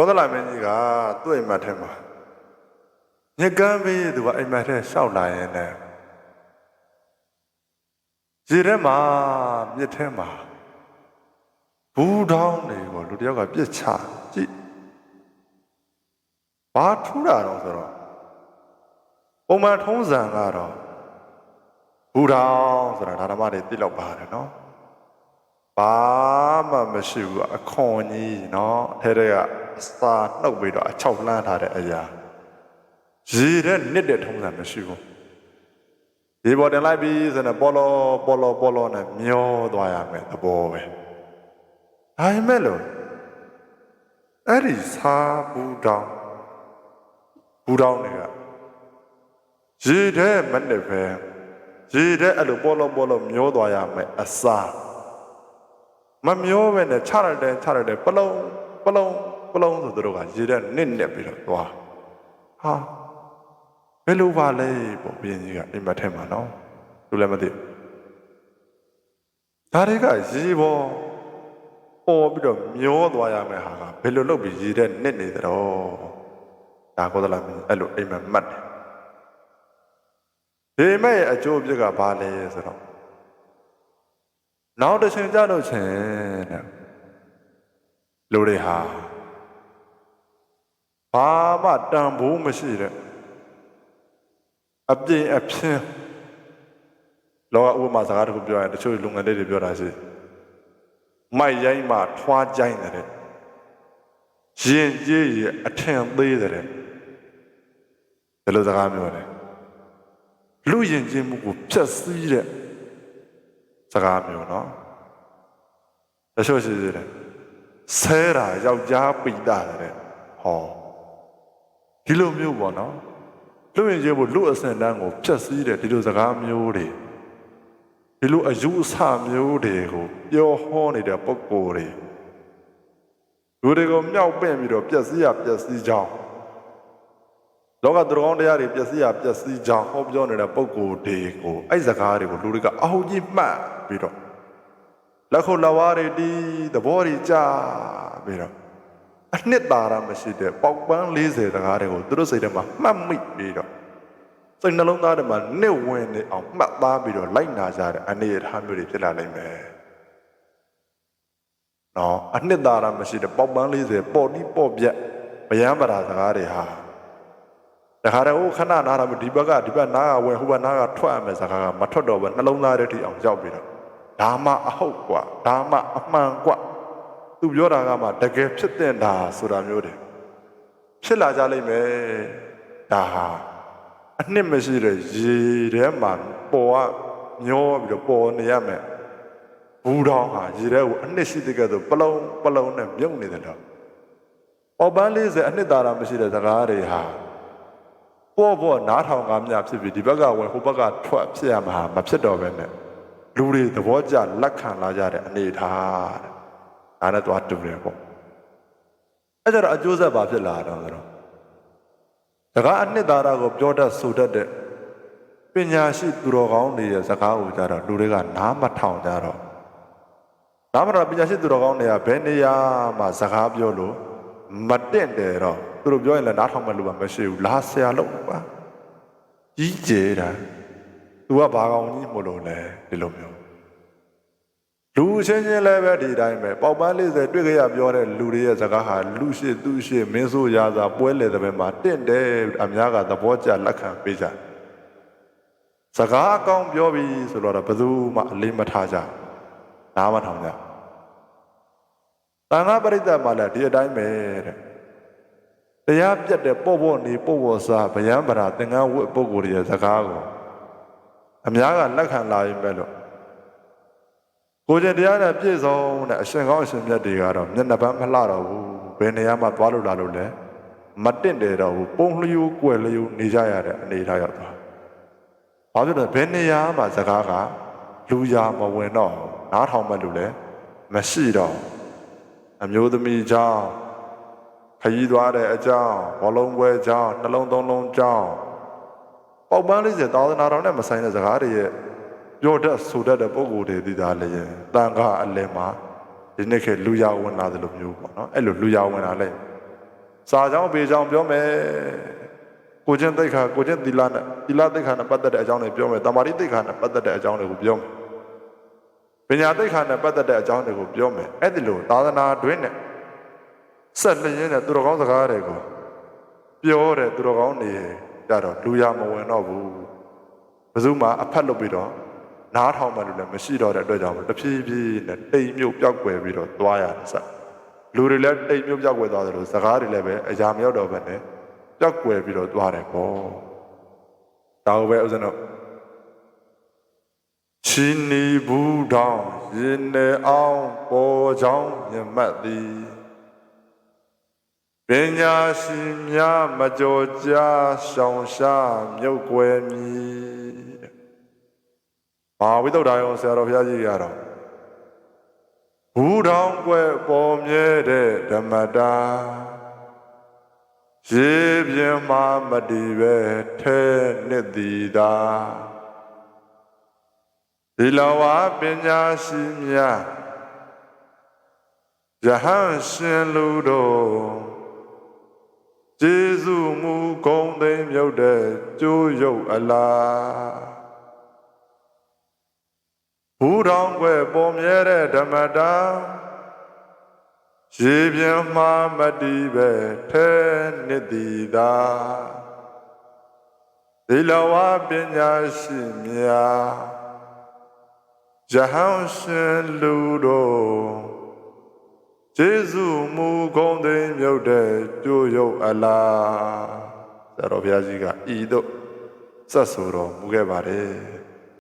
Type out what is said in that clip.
ကောသလမင်းကြီးကသူ့အိမ်မက်ထဲမှာညကန်းပေးသူကအိမ်မက်ထဲရှောက်လာရင်လည်းရေထဲမှာမြစ်ထဲမှာဘူးတောင်းတွေကိုလူတစ်ယောက်ကပြစ်ချကြည့်ဘာထူးတာတော့ဆိုတော့ပုံမှန်ထုံးစံကတော့ဘူးတောင်းဆိုတာဓမ္မတွေသိလောက်ပါတယ်နော် ဘာမှမရှိဘူးအခွန်ကြီးเนาะထဲထဲကအစာနှုတ်ပြီးတော့အချောက်လှမ်းထားတဲ့အရာရေတဲ့နစ်တဲ့ထုံးစံမရှိဘူးဒီပေါ်တင်လိုက်ပြီးဆိုတော့ပေါ်လောပေါ်လောပေါ်လောနဲ့မျောသွားရမယ်သဘောပဲဒါပေမဲ့လို့အဲ့ဒီစာဘူးတောင်းဘူးတောင်းတွေကရေတဲ့မနဲ့ပဲရေတဲ့အဲ့လိုပေါ်လောပေါ်လောမျောသွားရမယ်အစာ မမျောပဲနဲ့ခြရတဲ့ခြရတဲ့ပလုံးပလုံးပလုံးဆိုသူတို့ကရေတဲ့နစ်နစ်ပြီးတော့သွားဟာဘယ်လိုပါလဲပေါ့ဘုရင်ကြီးကအိမ်မက်ထဲမှာနော်သူလည်းမသိဒါတွေကရေပေါ်ပေါ်ပြီးတော့မျောသွားရမယ်ဟာကဘယ်လိုလုပ်ပြီးရေတဲ့နစ်နေသတော့ဒါကောသလမင်းအဲ့လိုအိမ်မက်မှတ်တယ်ဒီမဲ့ရဲ့အကျိုးအပြစ်ကဘာလဲဆိုတော့ နောက်တစ်ချိန်ကြလို့ချင်းတဲ့လူတွေဟာဘာမှတန်ဖိုးမရှိတဲ့အပြင်အဖြင်းလောကဥပမာစကားတစ်ခုပြောရင်တချို့လူငယ်လေးတွေပြောတာရှိမိုက်ရိုင်းမှထွားကြိုင်းတဲ့ရင်ကြီးရအထင်သေးတဲ့ဒီလိုစကားမျိုးတယ်လူရင်ချင်းမှုကိုဖြတ်စည်းတဲ့ စကားမျိုးနော်တချို့ရှိသေးတယ်ဆဲတာယောက်ျားပိတာတဲ့ဟောဒီလိုမျိုးပေါ့နော်လူရင်ချင်းဖို့လူအစင်တန်းကိုဖြတ်စည်းတဲ့ဒီလိုစကားမျိုးတွေဒီလိုအယူအဆမျိုးတွေကိုပြောဟောနေတဲ့ပုံကိုယ်တွေလူတွေကိုမြောက်ပင့်ပြီးတော့ပြက်စီးရပြက်စီးကြောင်း လောကသူတော်ကောင်းတရားတွေပျက်စီးရပျက်စီးကြောင်းဟောပြောနေတဲ့ပုံကိုယ်တွေကိုအဲ့စကားတွေကိုလူတွေကအောက်ကြီးမှတ်ပြီးတော့လက်ခုပ်လက်ဝါးတွေတီးသဘောတွေကြာပြီးတော့အနှစ်သာရမရှိတဲ့ပေါက်ပန်း40စကားတွေကိုသူတို့စိတ်ထဲမှာမှတ်မိပြီးတော့စိတ်နှလုံးသားထဲမှာနှစ်ဝင်နေအောင်မှတ်သားပြီးတော့လိုက်နာကြတဲ့အနေအထားမျိုးတွေဖြစ်လာနိုင်မယ်။နော်အနှစ်သာရမရှိတဲ့ပေါက်ပန်း40ပေါ်တိပေါ်ပြက်ဗျံပရာစကားတွေဟာ တခါတည်းဟိုခဏနားတာမဒီဘက်ကဒီဘက်နားကဝင်ဟိုဘက်နားကထွက်ရမယ်စကားကမထွက်တော့ဘူးနှလုံးသားထဲထိအောင်ရောက်ပြီးတော့ဒါမှအဟုတ်กว่าဒါမှအမှန်กว่าသူပြောတာကမှတကယ်ဖြစ်တဲ့တာဆိုတာမျိုးတွေဖြစ်လာကြလိမ့်မယ်ဒါဟာအနှစ်မရှိတဲ့ရေထဲမှာပေါ်ကမျောပြီးတော့ပေါ်နေရမယ်ဘူးတော်ဟာရေထဲကိုအနှစ်ရှိတဲ့ကဲဆိုပလုံးပလုံးနဲ့မြုပ်နေတယ်တော့ပေါ်ပန်း40အနှစ်သာရမရှိတဲ့စကားတွေဟာ ပေါ့ပေါ့နားထောင်ကားများဖြစ်ပြီးဒီဘက်ကဝင်ဟိုဘက်ကထွက်ဖြစ်ရမှာမဖြစ်တော့ပဲနဲ့လူတွေသဘောကျလက်ခံလာကြတဲ့အနေအထားတဲ့ဒါနဲ့သွားတူတယ်ပေါ့အဲ့ကြတော့အကျိုးဆက်ဘာဖြစ်လာတော့ဆိုတော့စကားအနှစ်သာရကိုပြောတတ်ဆိုတတ်တဲ့ပညာရှိသူတော်ကောင်းတွေရဲ့စကားကိုကြတော့လူတွေကနားမထောင်ကြတော့နားမထောင်ပညာရှိသူတော်ကောင်းတွေကဘယ်နေရာမှာစကားပြောလို့မတင့်တယ်တော့ သူတို့ပြောရင်လည်းနားထောင်မဲ့လူကမရှိဘူးလာဆရာလို့ပါကြီးကျယ်တာ तू ကဘာကောင်ကြီးမလို့လဲဒီလိုမျိုးလူချင်းချင်းလည်းပဲဒီတိုင်းပဲပေါက်ပန်း40တွေ့ကြရပြောတဲ့လူတွေရဲ့စကားဟာလူရှိသူရှိမင်းဆိုရာသာပွဲလေတဲ့ဘက်မှာတင့်တယ်အများကသဘောကျလက်ခံပေးကြစကားအကောင်းပြောပြီးဆိုတော့ဘယ်သူမှအလေးမထားကြနားမထောင်ကြတန်ခါပရိသတ်မှလည်းဒီအတိုင်းပဲတဲ့ တရားပြတ်တဲ့ပေါ့ပေါ့နေပေါ့ပေါ့စားဗျံပရာသင်္ကန်းဝတ်ပုဂ္ဂိုလ်ရဲ့စကားကိုအများကလက်ခံလာရင်ပဲလို့ကိုယ်ကျင်တရားနဲ့ပြည့်စုံတဲ့အရှင်ကောင်းအရှင်မြတ်တွေကတော့မျက်နှာပန်းမလှတော့ဘူးဘယ်နေရာမှာသွားလို့လာလို့လဲမတင့်တယ်တော့ဘူးပုံလျူကွယ်လျူနေကြရတဲ့အနေအထားရောက်သွားဘာဖြစ်လို့ဘယ်နေရာမှာစကားကလူရမဝင်တော့နားထောင်မဲ့လူလည်းမရှိတော့အမျိုးသမီးကြောင့် ခရီးသွားတဲ့အကြောင်းဘောလုံးပွဲအကြောင်းနှလုံးသုံးလုံးအကြောင်းပေါက်ပန်း40သာသနာတော်နဲ့မဆိုင်တဲ့စကားတွေရဲ့ပြောတတ်ဆိုတတ်တဲ့ပုံကိုယ်တွေဒီသားလည်းရင်တန်ခါအလယ်မှာဒီနေ့ခေတ်လူရဝင်လာတယ်လို့မျိုးပေါ့နော်အဲ့လိုလူရဝင်လာလိုက်စာကြောင်းပေကြောင်းပြောမယ်ကိုချင်းသိက္ခာကိုချင်းသီလနဲ့သီလသိက္ခာနဲ့ပတ်သက်တဲ့အကြောင်းတွေပြောမယ်တမာတိသိက္ခာနဲ့ပတ်သက်တဲ့အကြောင်းတွေကိုပြောမယ်ပညာသိက္ခာနဲ့ပတ်သက်တဲ့အကြောင်းတွေကိုပြောမယ်အဲ့ဒီလိုသာသနာတွင်နဲ့ ဆက်လျင်းတဲ့သူတော်ကောင်းစကားတွေကိုပြောတဲ့သူတော်ကောင်းတွေကြတော့လူရမဝင်တော့ဘူးဘယ်သူမှအဖက်လုပ်ပြီးတော့နားထောင်မှလို့လည်းမရှိတော့တဲ့အတွက်ကြောင့်တဖြည်းဖြည်းနဲ့တိမ်မြုပ်ပျောက်ကွယ်ပြီးတော့သွားရတယ်စလူတွေလည်းတိမ်မြုပ်ပျောက်ကွယ်သွားတယ်လို့စကားတွေလည်းပဲအရာမရောက်တော့ဘဲနဲ့ပျောက်ကွယ်ပြီးတော့သွားတယ်ပေါ့ဒါကိုပဲဥစဉ်တော့ချင်းနီဘူးတောင်ရင်နေအောင်ပေါ်ချောင်းမြတ်မတ်သည် ပညာရှင်များမကြော်ကြားရှောင်ရှားမြုပ်ကွယ်မည်တဲ့။ဘာဝိသုဒ္ဓါယောဆရာတော်ဘုရားကြီးရတော့ဘူးတောင်ကွယ်ပေါ်မြဲတဲ့ဓမ္မတာရေပြင်းမှမတည်ပဲထဲနှစ်သည်သာဒီလဝပညာရှင်များယဟန်ရှင်လူတို့ ကျေးဇူးမူဂုံသိမ်းမြုပ်တဲ့ကျိုးရုပ်အလားဘူတောင်ွယ်ပေါ်မြဲတဲ့ဓမ္မတာရေပြင်းမှမတီးပဲထဲနှစ်သည်သာဒီလဝပညာရှိများယဟန်ရှင်လူတို့ ကျေးဇူးမူဂုံသိမ်းမြုပ်တဲ့ကျိုးရုပ်အလားဆရာတော်ဘုရားကြီးကဤသို့ဆက်ဆိုတော်မူခဲ့ပါတယ်